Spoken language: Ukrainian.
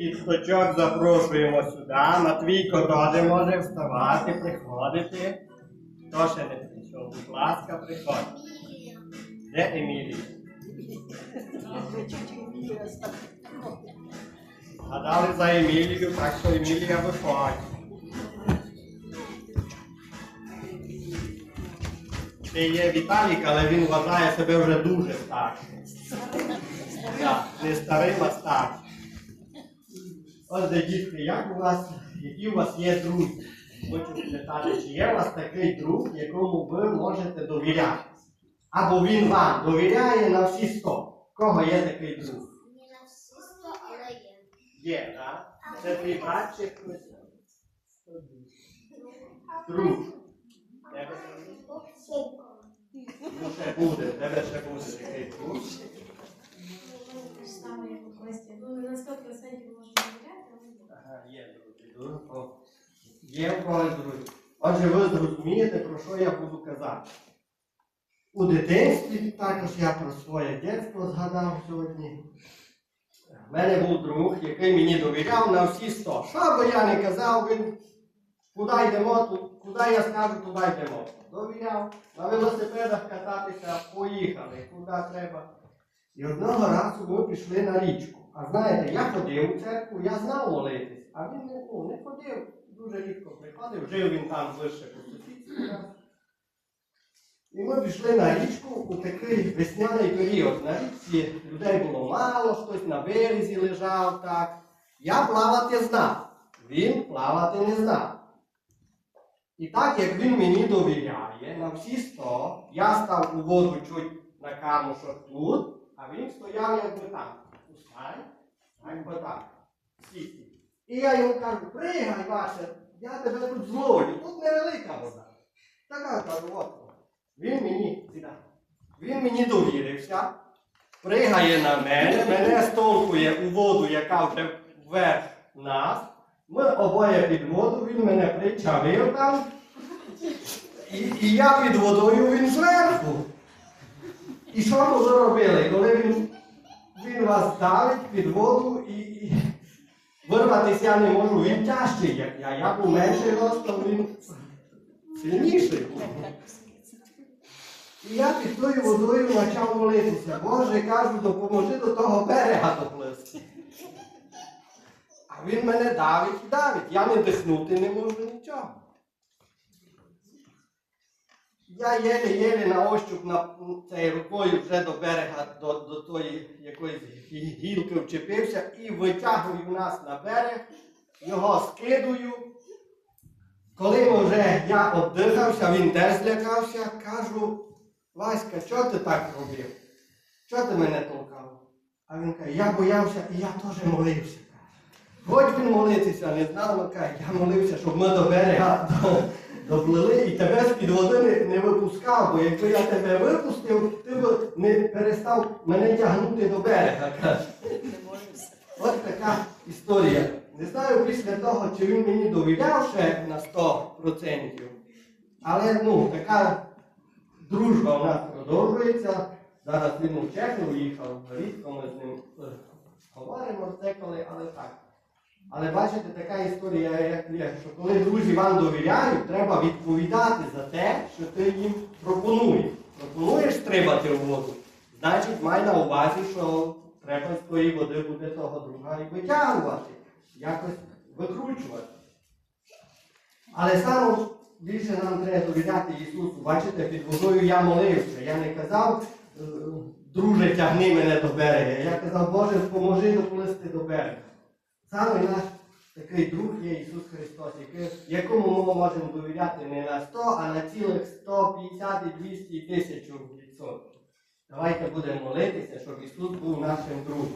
підсточок запрошуємо сюди. Матвійко теж може вставати, приходити. Хто ще не прийшов? Будь ласка, приходь. Де Емілія? Гадали за Емілію, так що Емілія виходить. Це є Віталік, але він вважає себе вже дуже старшим. Не старим, а старшим. Отже, дітки, як у вас, які у вас є друзі? Хочу спитати, чи є у вас такий друг, якому ви можете довіряти? Або він вам довіряє на всі сто. Кого є такий друг? Не на всі сто, але є. Є, так? Це твій брат чи хтось? Друг. Тебе Ну, ще буде, тебе ще буде такий друг. Саме як у Кості. Ну, не на 100% можна довіряти, але ні. Ага, є друзі. Отже, ви зрозумієте, про що я буду казати. У дитинстві також я про своє дитинство згадав сьогодні. У мене був друг, який мені довіряв на всі сто. Що би я не казав, він куди йдемо, куди я скажу, туди йдемо. Довіряв. На велосипедах кататися, поїхали, куди треба. І одного разу ми пішли на річку. А знаєте, я ходив у церкву, я знав молитись, а він не, ну, не ходив, дуже рідко приходив, жив він там ближче по сусідству. І ми пішли на річку у такий весняний період. На річці людей було мало, хтось на березі лежав так. Я плавати знав, він плавати не знав. І так як він мені довіряє на всі сто, я став у воду чуть на камушок тут, а він стояв якби там. Устань, якби так. Сісти. І я йому кажу, пригай, Вася, я тебе тут зловлю, тут невелика вода. Така кажу, от. Він мені сідає. Він мені довірився, пригає на мене, мене столкує у воду, яка вже вверх нас. Ми обоє під воду, він мене причавив там. І, і я під водою, він зверху. І що ми зробили? Коли він, він вас давить під воду і вирватися я не можу, він тяжчий, як я. Я був менший ростом, він сильніший. І я під тою водою почав молитися. Боже, кажу, допоможи до того берега доплисти. А він мене давить і давить. Я не дихнути не можу нічого. Я єле-єле на ощуп на цією рукою вже до берега, до, до тої якоїсь гілки вчепився і витягую нас на берег, його скидую. Коли вже я обдихався, він теж злякався, кажу, Васька, чого ти так робив? Чого ти мене толкав? А він каже, я боявся і я теж молився. Хоч він молитися не знав, але каже, я молився, щоб ми до берега доплили і тебе з-під води не, випускав, бо якби я тебе випустив, ти б не перестав мене тягнути до берега. От така історія. Не знаю після того, чи він мені довіряв ще на 100%. Але ну, така дружба у нас продовжується. Зараз він у Чехію уїхав, рідко ми з ним е, говоримо деколи, але так. Але бачите, така історія, що коли друзі вам довіряють, треба відповідати за те, що ти їм пропонуєш. Пропонуєш стрибати в воду, значить май на увазі, що треба з тої води буде того друга і витягувати, якось викручувати. Але саме більше нам треба довіряти Ісусу. Бачите, під водою я молився. Я не казав, е, друже, тягни мене до берега. Я казав, Боже, допоможи доплисти до берега. Саме наш такий друг є Ісус Христос, якому ми можемо довіряти не на 100, а на цілих 150, і 200 і 1000 відсотків. Давайте будемо молитися, щоб Ісус був нашим другом.